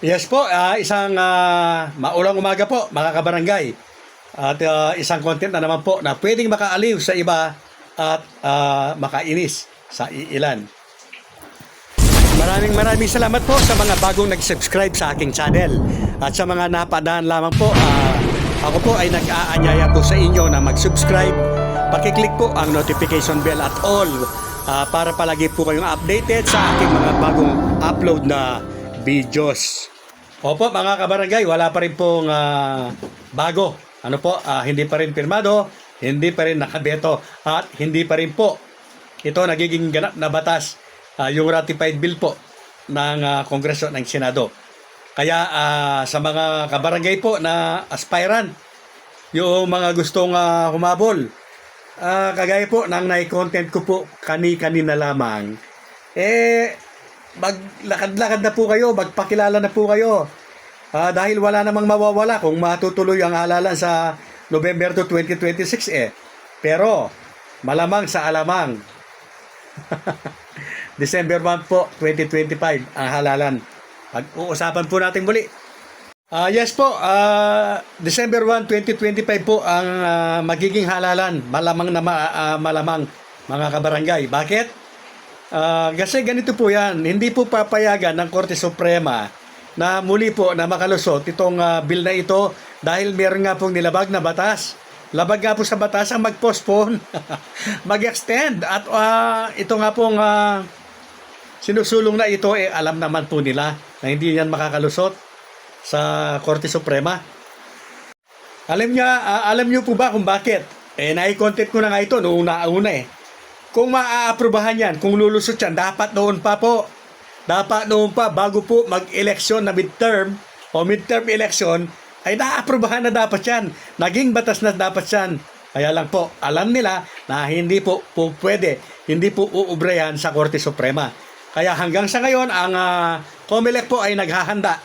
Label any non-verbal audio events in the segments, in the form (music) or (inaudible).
Yes po, ah, isang ah, maulang umaga po mga kabarangay. At ah, isang content na naman po na pwedeng makaaliw sa iba at ah, makainis sa iilan. Maraming maraming salamat po sa mga bagong nag-subscribe sa aking channel. At sa mga napadaan lamang po, ah, ako po ay nag-aanyaya po sa inyo na mag-subscribe. Pakiclick po ang notification bell at all ah, para palagi po kayong updated sa aking mga bagong upload na videos. Opo mga kabarangay, wala pa rin pong ah, bago. Ano po, ah, hindi pa rin pirmado, hindi pa rin nakabeto, at hindi pa rin po ito nagiging ganap na batas, ah, yung ratified bill po ng ah, Kongreso ng Senado. Kaya ah, sa mga kabarangay po na aspirant, yung mga gustong ah, humabol, ah, kagaya po ng nai-content ko po kani-kanina lamang, eh, maglakad-lakad na po kayo, magpakilala na po kayo. Ah, dahil wala namang mawawala kung matutuloy ang halalan sa November 2, 2026 eh. Pero, malamang sa alamang, (laughs) December 1 po, 2025 ang halalan. Pag-uusapan po natin muli. Ah, yes po, ah, December 1, 2025 po ang ah, magiging halalan. Malamang na ma- ah, malamang mga kabarangay. Bakit? Ah, kasi ganito po yan, hindi po papayagan ng Korte Suprema na muli po na makalusot itong ah, bill na ito dahil meron nga pong nilabag na batas. Labag nga po sa batas ang mag-postpone, (laughs) mag-extend. At ah, ito nga pong ah, sinusulong na ito, eh, alam naman po nila na hindi yan makakalusot sa Korte Suprema. Alam niya, ah, alam niyo po ba kung bakit? Eh, nai-content ko na nga ito noong nauna eh. Kung maaaprubahan yan, kung lulusot yan, dapat noon pa po. Dapat noon pa, bago po mag-eleksyon na midterm o midterm election, ay naaprubahan na dapat yan. Naging batas na dapat yan. Kaya lang po, alam nila na hindi po, po pwede, hindi po uubrayan sa Korte Suprema. Kaya hanggang sa ngayon, ang uh, COMELEC po ay naghahanda.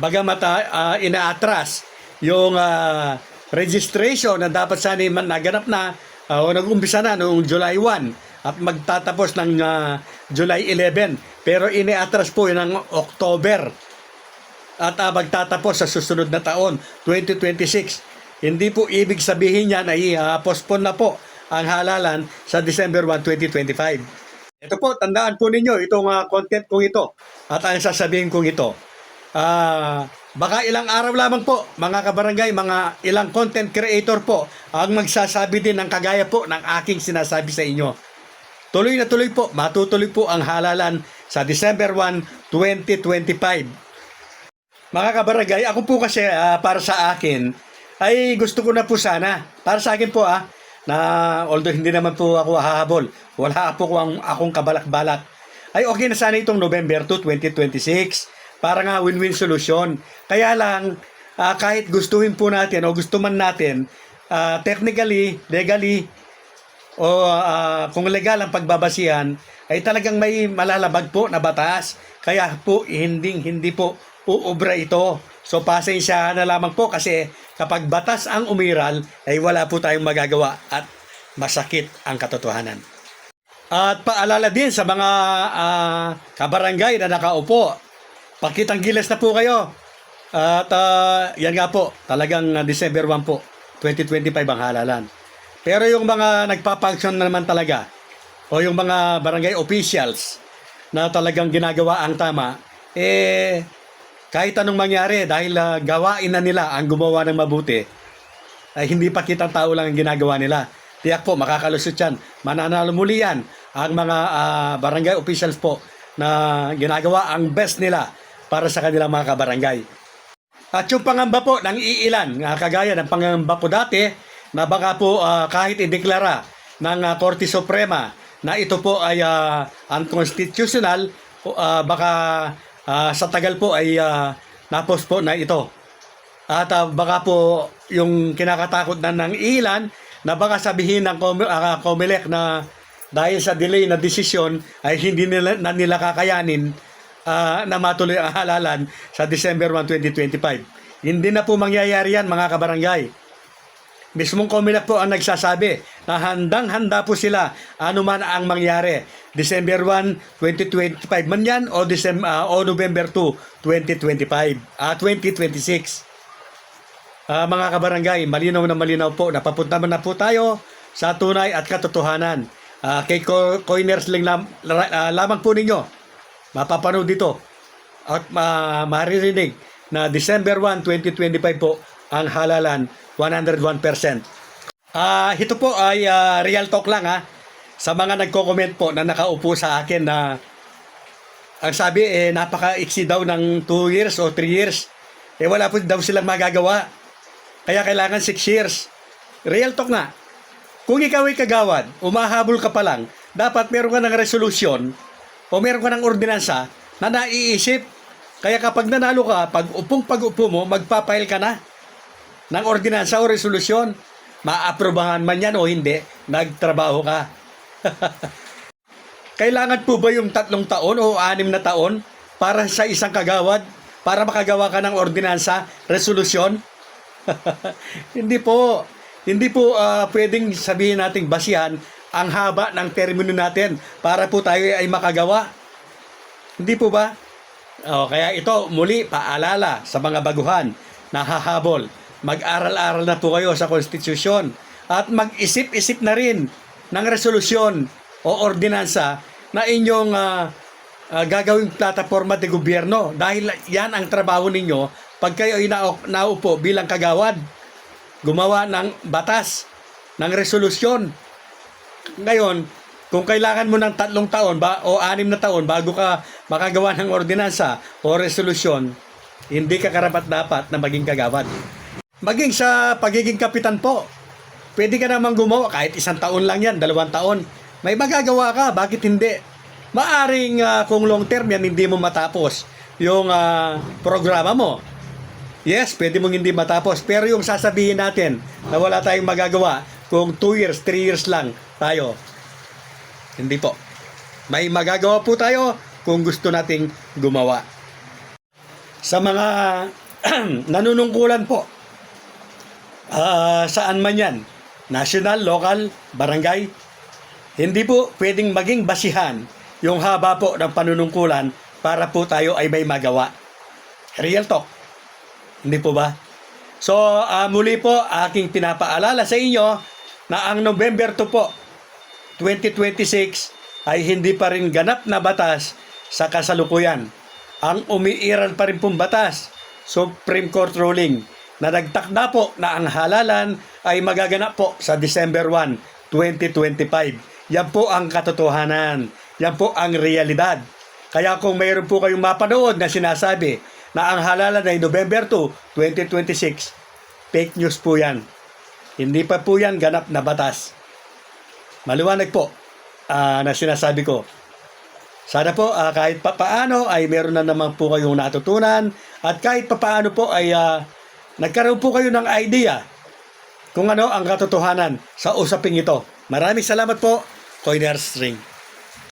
Bagamat uh, inaatras yung ah, registration na dapat sana naganap na uh, nag-umpisa na noong July 1 at magtatapos ng ah, July 11 pero iniatras po yun ng October. At ah, magtatapos sa susunod na taon 2026 hindi po ibig sabihin yan ay ah, postpone na po ang halalan sa December 1, 2025 ito po, tandaan po ninyo itong ah, content kong ito at ang sasabihin kong ito. Ah, baka ilang araw lamang po, mga kabarangay, mga ilang content creator po ang magsasabi din ng kagaya po ng aking sinasabi sa inyo. Tuloy na tuloy po, matutuloy po ang halalan sa December 1, 2025. Mga kabarangay, ako po kasi ah, para sa akin, ay gusto ko na po sana, para sa akin po ah, na although hindi naman po ako hahabol, wala po akong, akong kabalak-balak, ay okay na sana itong November 2, 2026 para nga win-win solution. Kaya lang, ah, kahit gustuhin po natin o gusto man natin, ah, technically, legally, o ah, kung legal ang pagbabasihan, ay talagang may malalabag po na batas. Kaya po, hindi, hindi po uubra ito. So, pasensya na lamang po kasi kapag batas ang umiral, ay wala po tayong magagawa at masakit ang katotohanan. At paalala din sa mga ah, kabarangay na nakaupo, pakitang gilas na po kayo. At ah, yan nga po, talagang ah, December 1 po, 2025 ang halalan. Pero yung mga nagpapangsyon na naman talaga, o yung mga barangay officials na talagang ginagawa ang tama, eh, kahit anong mangyari, dahil ah, gawain na nila ang gumawa ng mabuti, ay hindi pa kitang tao lang ang ginagawa nila. Tiyak po, makakalusot yan. Mananalo muli yan ang mga ah, barangay officials po na ginagawa ang best nila para sa kanilang mga kabarangay. At yung pangamba po ng iilan, nga kagaya ng pangamba po dati, na baka po ah, kahit ideklara ng ah, Korte Suprema na ito po ay ah, unconstitutional, ah, baka ah, sa tagal po ay uh, napos po na ito. At ah, baka po yung kinakatakot na ng ilan na baka sabihin ng Com- ah, COMELEC na dahil sa delay na desisyon ay hindi nila, na nila kakayanin ah, na matuloy ang halalan sa December 1, 2025. Hindi na po mangyayari yan mga kabarangay. Mismong Comelec po ang nagsasabi na handang-handa po sila anuman ang mangyari. December 1, 2025 man yan o, December, o November 2, 2025, ah 2026. Ah, mga kabarangay, malinaw na malinaw po. Napapunta na po tayo sa tunay at katotohanan. Ah, kay Co- Coiners lang lam, la- ah, lamang po ninyo. Mapapanood dito at ma maririnig na December 1, 2025 po ang halalan 101%. Ah, ito po ay ah, real talk lang ha. Sa mga nagko-comment po na nakaupo sa akin na ang sabi eh napaka-iksi daw ng 2 years o 3 years. Eh wala po daw silang magagawa. Kaya kailangan 6 years. Real talk nga. Kung ikaw ay kagawad, umahabol ka pa lang, dapat meron ka ng resolusyon o meron ka ng ordinansa na naiisip. Kaya kapag nanalo ka, pag upong pag-upo mo, magpapail ka na ng ordinansa o resolusyon. Maaprobahan man yan o hindi, nagtrabaho ka. (laughs) Kailangan po ba yung tatlong taon o anim na taon para sa isang kagawad? Para makagawa ka ng ordinansa, resolusyon? (laughs) hindi po. Hindi po ah, pwedeng sabihin nating basihan ang haba ng termino natin para po tayo ay makagawa. Hindi po ba? O, kaya ito, muli, paalala sa mga baguhan na hahabol. Mag-aral-aral na po kayo sa konstitusyon at mag-isip-isip na rin ng resolusyon o ordinansa na inyong ah, ah, gagawing plataforma de gobyerno dahil yan ang trabaho ninyo pag kayo ay nau- naupo bilang kagawad gumawa ng batas ng resolusyon ngayon, kung kailangan mo ng tatlong taon ba o anim na taon bago ka makagawa ng ordinansa o resolusyon, hindi ka karapat dapat na maging kagawad. Maging sa pagiging kapitan po, pwede ka namang gumawa kahit isang taon lang yan, dalawang taon. May magagawa ka, bakit hindi? Maaring ah, kung long term yan, hindi mo matapos yung ah, programa mo. Yes, pwede mong hindi matapos. Pero yung sasabihin natin na wala tayong magagawa kung 2 years, 3 years lang tayo. Hindi po. May magagawa po tayo kung gusto nating gumawa. Sa mga (clears throat) nanunungkulan po, ah, saan man yan, national, local, barangay, hindi po pwedeng maging basihan yung haba po ng panunungkulan para po tayo ay may magawa. Real talk. Hindi po ba? So, ah, muli po, aking pinapaalala sa inyo na ang November 2 po, 2026, ay hindi pa rin ganap na batas sa kasalukuyan. Ang umiiral pa rin pong batas, Supreme Court ruling, na nagtakda po na ang halalan ay magaganap po sa December 1, 2025. Yan po ang katotohanan. Yan po ang realidad. Kaya kung mayroon po kayong mapanood na sinasabi na ang halalan ay November 2, 2026, fake news po yan. Hindi pa po yan ganap na batas. Maliwanag po ah, na sinasabi ko. Sana po ah, kahit papaano ay meron na naman po kayong natutunan at kahit papaano po ay ah, nagkaroon po kayo ng idea kung ano ang katotohanan sa usaping ito. Maraming salamat po, Coiners Ring.